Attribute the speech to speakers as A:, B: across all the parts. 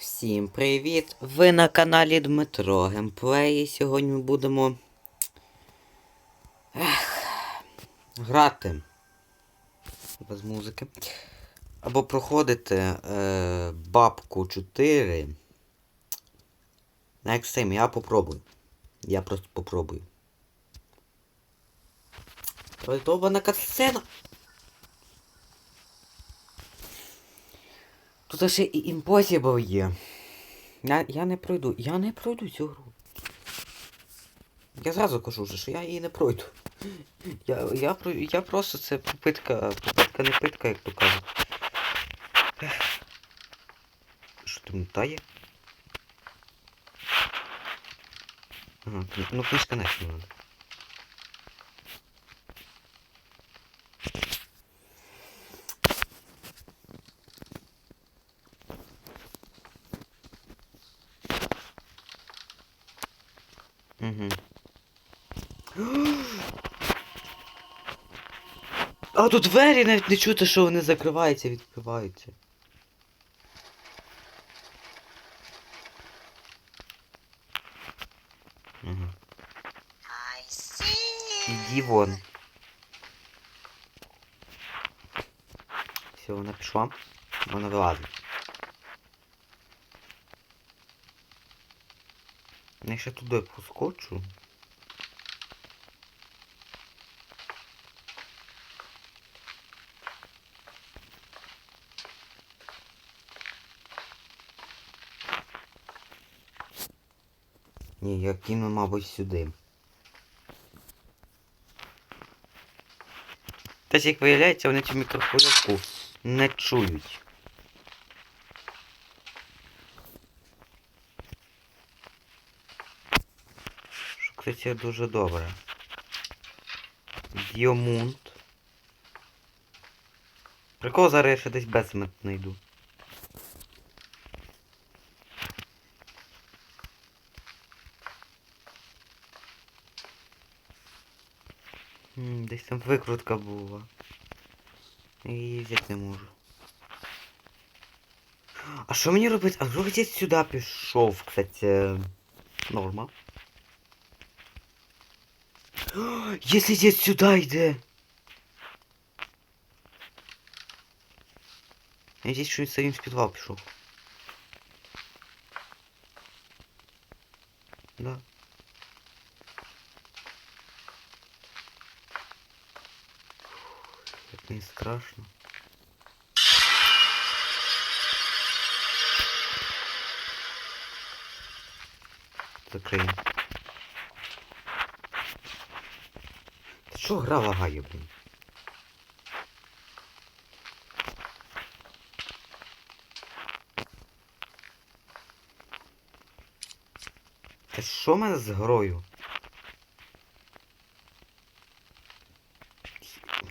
A: Всім привіт! Ви на каналі Дмитро Геймплей. І сьогодні ми будемо ех, грати без музики. Або проходити е, бабку 4. На Extreme. Я попробую. Я просто попробую. Пройдована катсцена. Тут ще і Impossible є. Я, я не пройду. Я не пройду цю гру. Я зразу кажу вже, що я її не пройду. Я, я, я просто це попитка. Попитка не питка, як то кажуть. Що там тає? Ага, ну книжка не надо. Угу. А тут двері навіть не чути, що вони закриваються відкриваються. Угу. Іди вон. Все, вона пішла. Вона вилазить. Я ще туди поскочу. Ні, я кину, мабуть, сюди. Та як виявляється, вони цю мікрохвильовку не чують. Кстати, дуже добре. Діомунт. Прикол зараз я ще десь безмет знайду. Десь там викрутка була. Я її взяти не можу. А що мені робити? А вдруг десь сюди пішов, кстати. Норма. Если десь сюди йде. Я здесь самим в підвал пішов. Да. Як не страшно. Закриємо. Та що гра лагає, блін? Та що в мене з грою?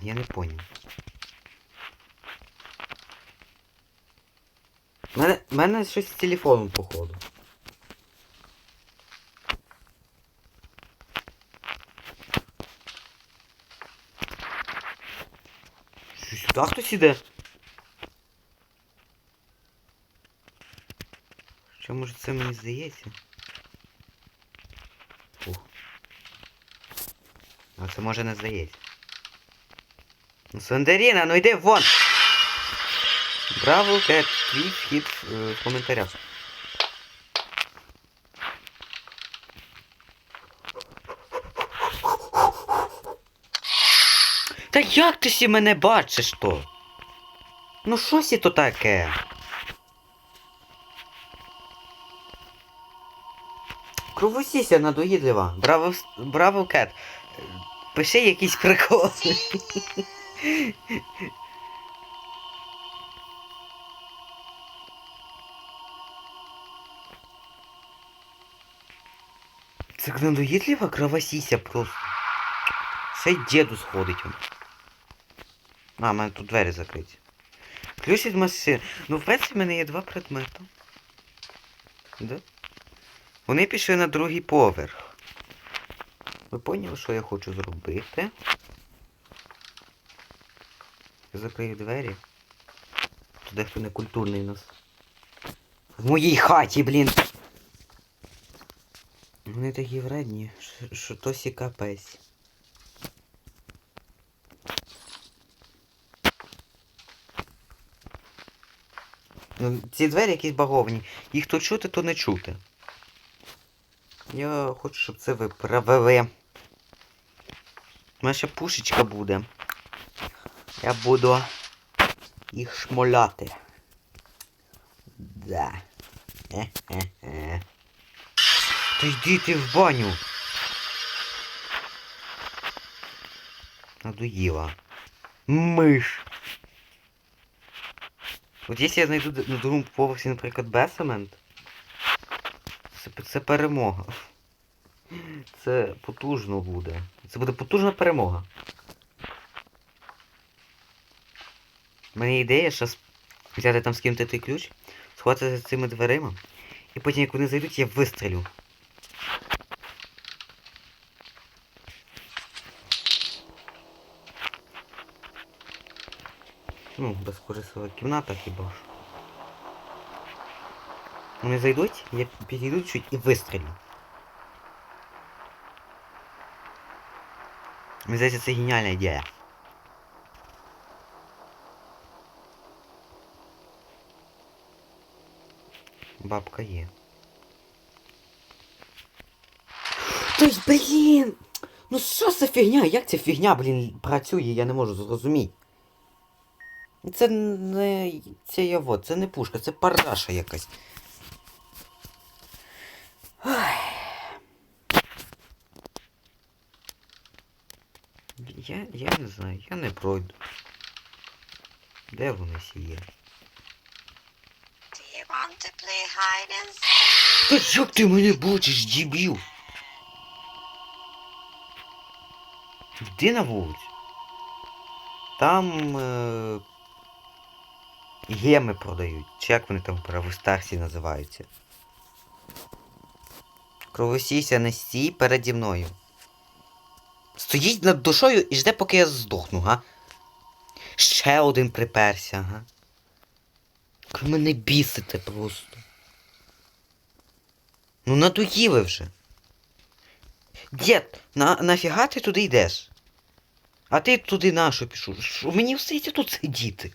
A: Я не понял. У мене, мене щось з телефоном, походу. Що сюди хтось іде? Що може це мені здається? Ух. А це може не здається. Ну, Сандеріна, ну йди вон! Браво, Кет, твій вхід е, в коментарях. Та як ти сі мене бачиш то? Ну що сі то таке? Кровосіся надоїдлива. Браво, браво, Кет. Пиши якісь приколи. Це надоїдлива кровосіся просто. Ще й діду сходить. он. А, в мене тут двері закриті. Ключ від машини. Ну, в принципі, в мене є два предмети. Да? Вони пішли на другий поверх. Ви поняли, що я хочу зробити? Закрию двері. Тут дехто не культурний у нас. В моїй хаті, блін. Вони такі вредні, що- що то сі капець. Ну, ці двері якісь баговані. Їх то чути, то не чути. Я хочу, щоб це виправили. У мене ще пушечка буде. Я буду їх шмоляти. Да. Е-е-е. Та йди ти в баню. Надоїла. Миш. От якщо я знайду на другому поверсі, наприклад, бесемент, це, це перемога. Це потужно буде. Це буде потужна перемога. У мене ідея зараз взяти там скинути той ключ, сховатися за цими дверима, і потім, як вони зайдуть, я вистрілю. Ну, безкорисова кімната хіба ж. Вони зайдуть, я підійду чуть і вистрілю. Мені здається, це геніальна ідея. Бабка є. Ой, блін! Ну що за фігня? Як ця фігня, блін, працює, я не можу зрозуміти. Це не. Це я вот, це не пушка, це параша якась. Ой. Я, я не знаю, я не пройду. Де вони всі є? Та як ти мене бачиш, дебіл? Йди на вулицю. Там е... геми продають. Чи як вони там правостарсі називаються? Кровосійся не стій переді мною. Стоїть над душою і жде, поки я здохну, га? Ще один приперся, га? Ви мене бісите просто. Ну надоїли вже. Дід, на, нафіга ти туди йдеш? А ти туди нащо пішов? Мені встається тут сидіти?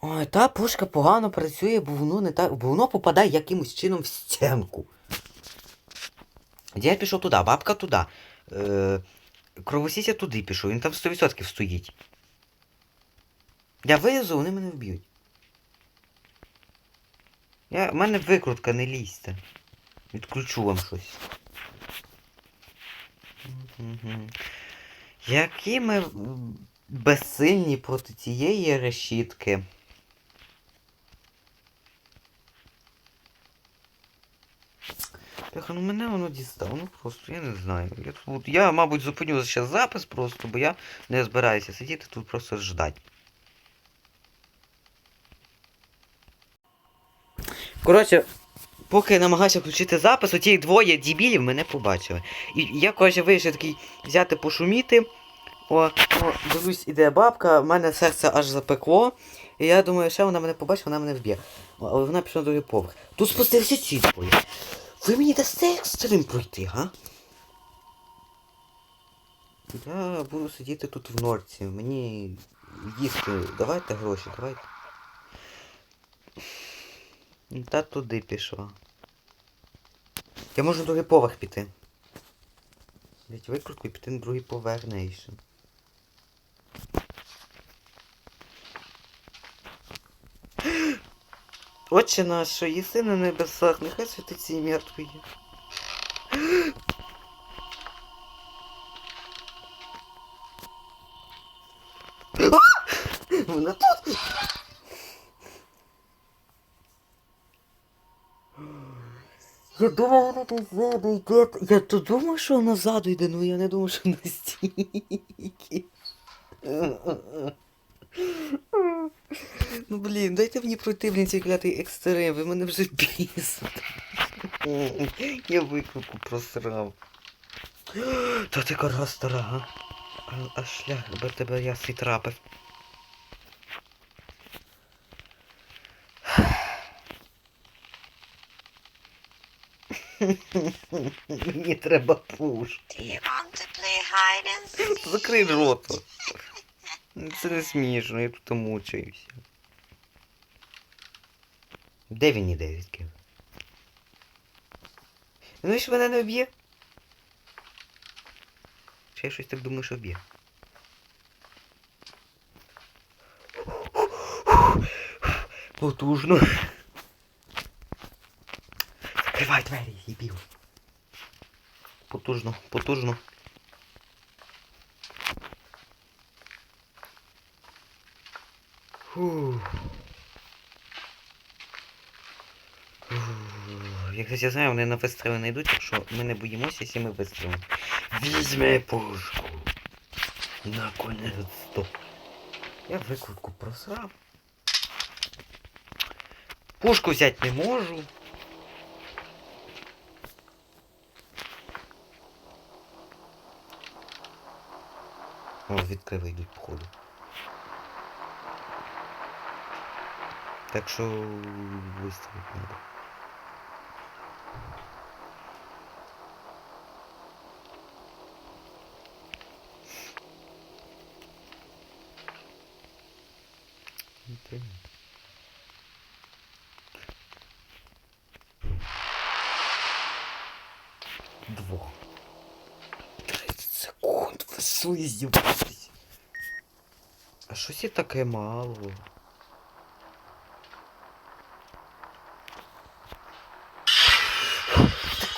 A: Ой, та пушка погано працює, бо воно не так. Бо воно попадає якимось чином в стінку. Дід пішов туди, бабка туди. Е, кровосіся туди пішов, він там 100% стоїть. Я вилізу, вони мене вб'ють. Я, в мене викрутка, не лізьте. Відключу вам щось. Які ми безсильні проти цієї решітки. Бляха, ну мене воно дістало, ну просто, я не знаю. Я, тут, я мабуть, зупиню зараз запис просто, бо я не збираюся сидіти тут просто ждать. Коротше, поки я намагався включити запис, оті двоє дебілів мене побачили. І я, коротше, вирішив такий взяти пошуміти. О, о, дивлюсь, іде бабка, в мене серце аж запекло. І я думаю, ще вона мене побачить, вона мене вб'є. Але вона пішла на другий поверх. Тут спустився ці двоє. Ви мені дасте екстрим пройти, га? Я буду сидіти тут в норці. Мені їсти. Давайте гроші, давайте. Та туди пішла. Я можу на другий поверх піти. Блять, викрутку і піти на другий поверх нейшн. Отче наш, що єси на небесах, нехай святиться ім'я. Вона тут. Я думав, вона тут ззаду йде. Я то думав, що вона ззаду йде, ну я не думав, що на стійки. Ну блін, дайте мені пройти, блін, цей клятий екстрем, ви мене вже бісите. Я виклику просрав. Та ти кора стара. А, а шлях би тебе я свій трапив. Мені треба пуш.
B: Do you want to play hide and seek?
A: Закрий рота. Це не смішно, я тут мучаюся. Де він іде звідки? Ну ж мене не вб'є? Чи я щось так думаю, що вб'є? Потужно. Закривай двері, їбів. Потужно, потужно. Фух. Фух. Якось я знаю, вони на вистріли не йдуть, так що ми не боїмося, якщо ми вистрілимо. Візьми пушку. Наконець-то. Я викрутку просрав. Пушку взяти не можу. О, відкрили йдуть, походу. Так що виставити надо. Не прийму. Двох. 30 секунд, ви що? А щось і таке мало.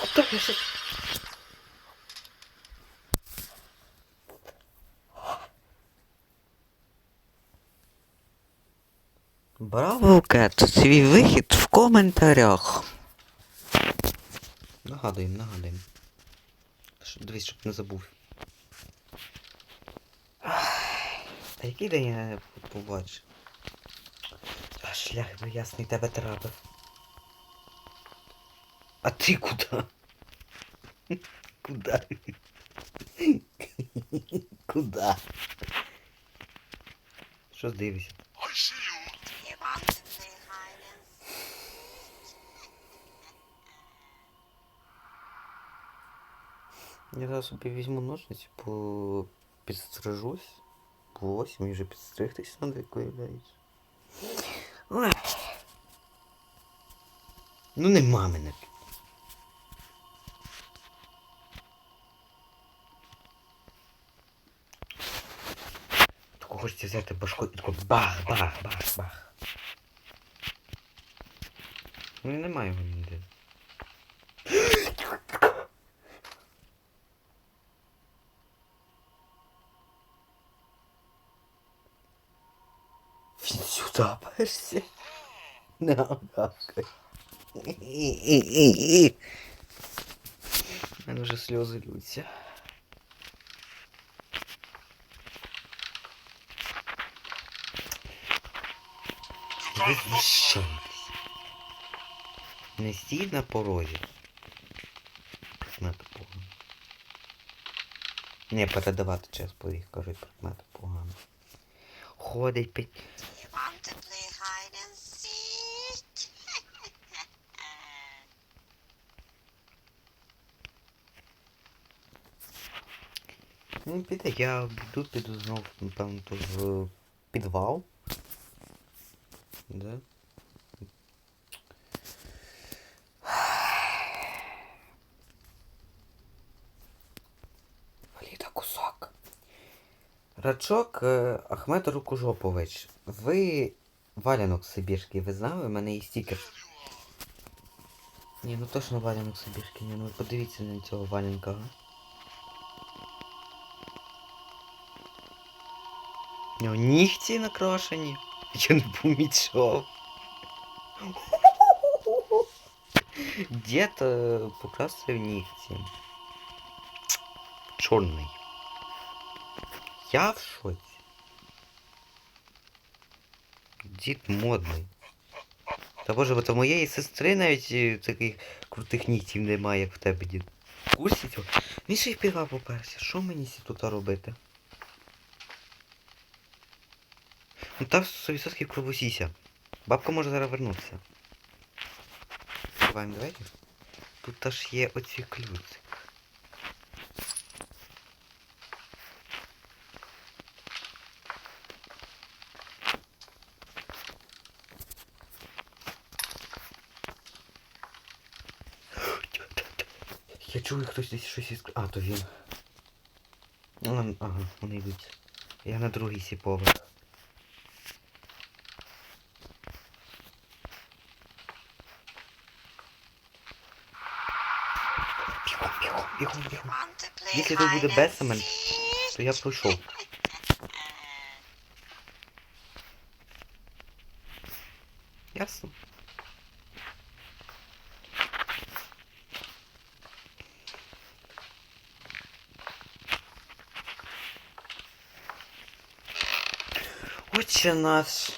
A: Куда я же... Браво, Кет! Свій вихід в коментарях. Нагадуємо, нагадуємо. Дивись, щоб не забув. Який день я побачив? А шлях би ясний тебе трапив. А ти куди? Куда? Куда? Що дивишся? Я зараз собі візьму ножниці, по... підстрижусь. По 8 і вже підстригтись надо, як виявляється. Ой. Ну нема мене. тут. Хочеться взяти башку і тако бах, бах, бах, бах. Ну немає його ніде. Перся. На гавкай. У мене вже сльози лються. Не стій на порозі. Предмети погано. Не, передавати час поріг, кажуть, предмети погано. Ходить пить. Ну, піде, я піду, піду знов, напевно, в підвал. Да? Валіда кусок. Рачок е, Ахмед Рукожопович. Ви валянок Сибірський, ви знали? У мене є стікер. Ні, ну точно валянок Сибірський, ні, ну подивіться на цього валянка, га. Нього нігті накрашені. Я не помічав. Дід е, покрасив нігті. Чорний. Я в шоці. Дід модний. Та боже, бо то моєї сестри навіть е, таких крутих нігтів немає, як в тебе дід. Курсі цього? Він ще й піва поперся. Що мені сі тут робити? Ну там 100% кровосіся. Бабка може зараз вернутися. Открываем дверь. тут аж є оці ключик. Я чую, хтось десь щось із... А, то він. А, Ага, вони йдуть. Я на другий сі Якщо тут буде Бесамен, то я пройшов. Ясно. Отче наш.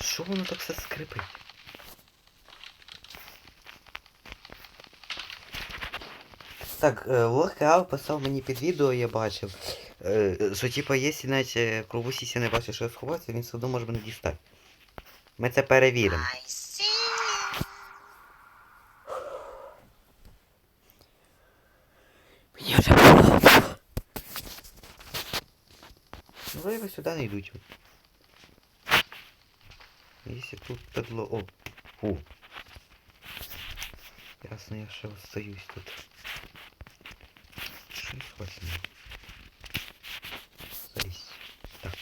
A: Що воно так все скрипить? Так, е, Лохеал писав мені під відео, я бачив. е, Що типа, якщо навіть е, не бачить, що я сховався, він все одно може мене дістати. Ми це перевіримо. Мені вже. Ну, вроде бы сюда не йдуть. Если тут подло... О, фу. Ясно, я ще остаюсь тут. Восемь. Залезь. Так.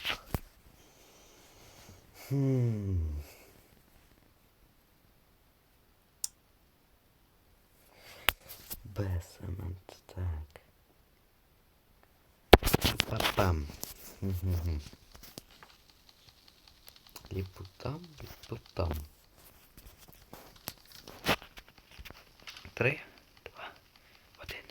A: Хм. Бесамент, так. Папам. Мгм. Ліпутам, ліпутам. Три, два, один.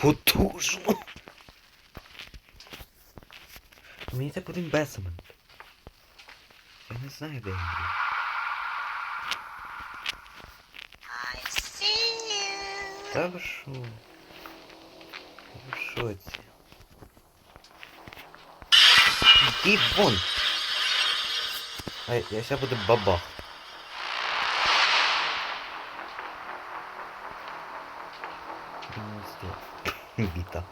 A: Потужно. Мені це потрібен бесамент. Я не знаю, де він є. Та ви шо? Ви шо це? Іди вон! А я ще буду бабах. Біта.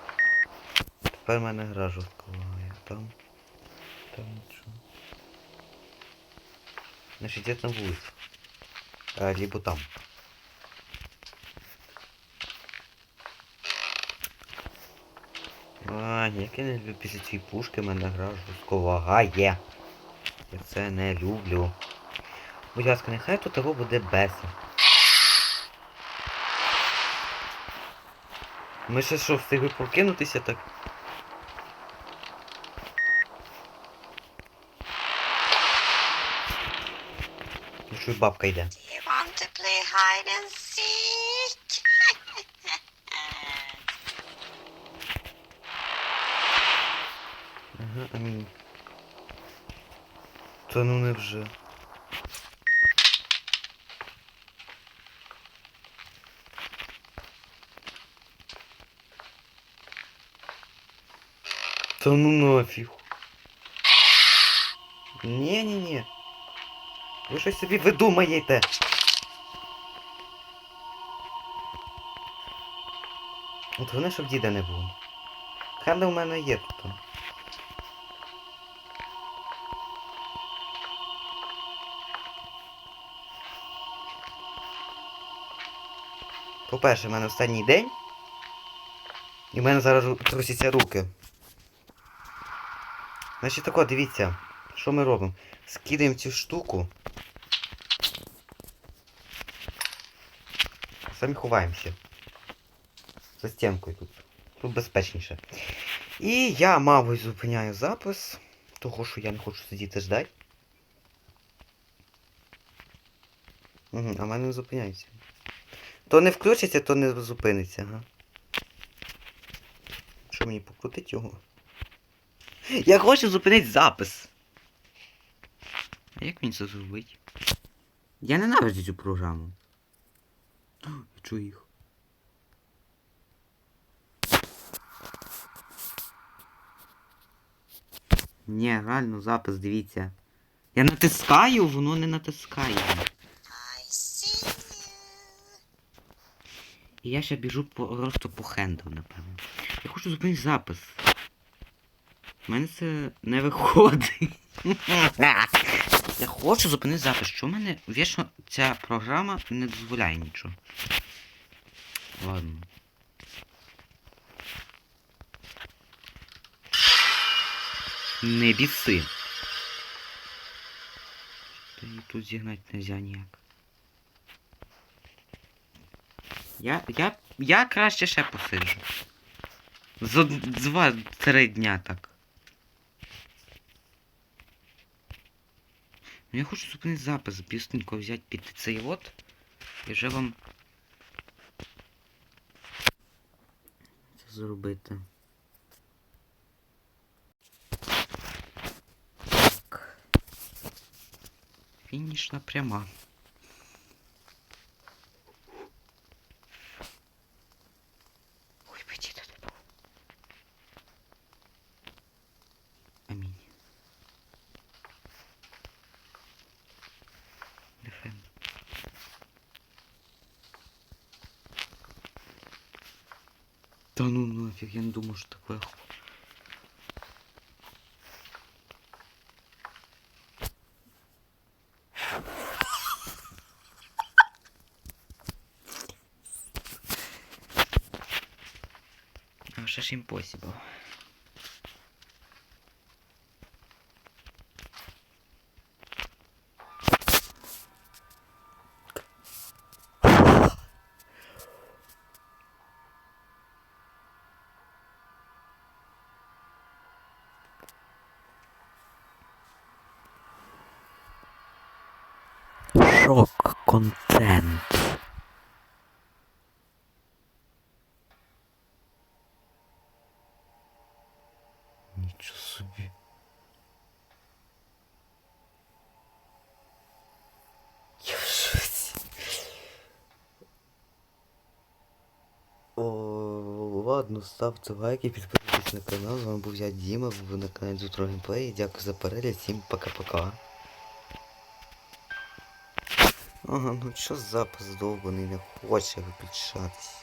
A: Тепер мене гра жорстко лагає. Там. Там нічого. Значить, десь на вулиці. А, либо там. А, як я не люблю після цієї пушки мене гра жорстко лагає. Я це не люблю. Будь ласка, нехай тут того буде беса. Ми ще що, встигли прокинутися так? Ну що бабка йде. Ага, амінь. Та ну не вже. Та ну нафіг. Ні-ні-ні. Ви щось собі видумаєте. От вони щоб діда не було. Хай у мене є тут. По-перше, в мене останній день. І в мене зараз ру- трусяться руки. Значить тако, дивіться, що ми робимо? Скидаємо цю штуку. Самі ховаємося. За стінкою тут. Тут безпечніше. І я, мабуть, зупиняю запис. Того, що я не хочу сидіти ждати. Угу, а в мене не зупиняється. То не включиться, то не зупиниться, ага. Що мені покрутить його? Я хочу зупинити запис. А як він це зробить? Я ненавиджу цю програму. Я чую їх. Ні, реально запис, дивіться. Я натискаю, воно не натискає. І я ще біжу по, просто по хендам, напевно. Я хочу зупинити запис. У мене це не виходить. Я хочу зупинити запис. Що в мене вічно ця програма не дозволяє нічого. Ладно. Не біси. Та її тут зігнати нельзя ніяк. Я, я, я краще ще посиджу. За два-три дня так. Ну я хочу зупинити запис, бістренько взяти під цей от. І вже вам. Це зробити. Так. Фінішна пряма. Да ну нафиг, я не думал, что такое. А вже ж impossible. Шок контент. Нічого собі. Я в шоці. О, ладно, ставте лайки, підписуйтесь на канал. З вами був я Діма, ви на каналі Зутро Геймплей. Дякую за перегляд, всім пока-пока. Ага, ну що запас довбаний, не хоче виключатись.